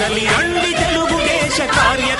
కదలి రండి తెలుగుదేశ కార్యకర్తలారా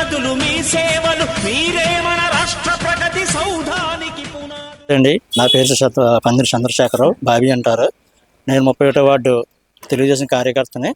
నదులు మీ సేవలు మీరే మన రాష్ట్ర ప్రగతి సౌధానికి అండి నా పేరు శత పందిరి చంద్రశేఖరరావు బాబీ అంటారు. నేను ముప్పై ఒకటో వార్డు తెలుగుదేశం కార్యకర్తని.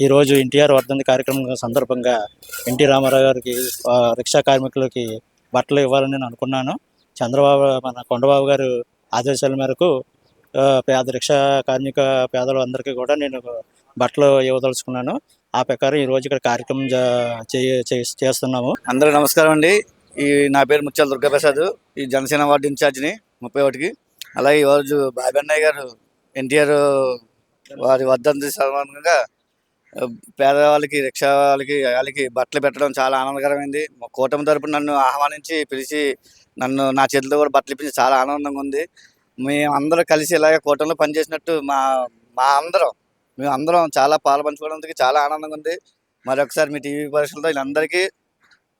ఈరోజు ఎన్టీఆర్ వర్ధంతి కార్యక్రమం సందర్భంగా ఎన్టీ రామారావు గారికి రిక్షా కార్మికులకి బట్టలు ఇవ్వాలని నేను అనుకున్నాను. చంద్రబాబు మన కొండబాబు గారు ఆదేశాల మేరకు పేద రిక్షా కార్మిక పేదలు అందరికీ కూడా నేను బట్టలు ఇవ్వదలుచుకున్నాను. ఆ ప్రకారం ఈరోజు ఇక్కడ కార్యక్రమం జా- చే- చేస్తున్నాము. అందరూ నమస్కారం అండి. ఈ నా పేరు ముత్యాల దుర్గాప్రసాద్. ఈ జనసేన వార్డు ఇన్ఛార్జిని ముప్పై ఒకటికి. అలాగే ఈరోజు బాబీ అన్నయ్య గారు ఎన్టీఆర్ వారి వద్దంతి సందర్భంగా పేదవాళ్ళకి రిక్షా వాళ్ళకి వాళ్ళకి బట్టలు పెట్టడం చాలా ఆనందకరమైంది. మా కూటమి తరపున నన్ను ఆహ్వానించి పిలిచి నన్ను నా చేతిలో కూడా బట్టలు ఇప్పించి చాలా ఆనందంగా ఉంది. మేము అందరూ కలిసి ఇలాగే కూటమిలో పనిచేసినట్టు మా మా అందరం. మేము అందరం చాలా పాలు పంచుకోవడానికి చాలా ఆనందంగా ఉంది. మరొకసారి మీ టీవీ పరీక్షలతో వీళ్ళందరికీ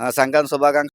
సంక్రాంతి శుభాకాంక్ష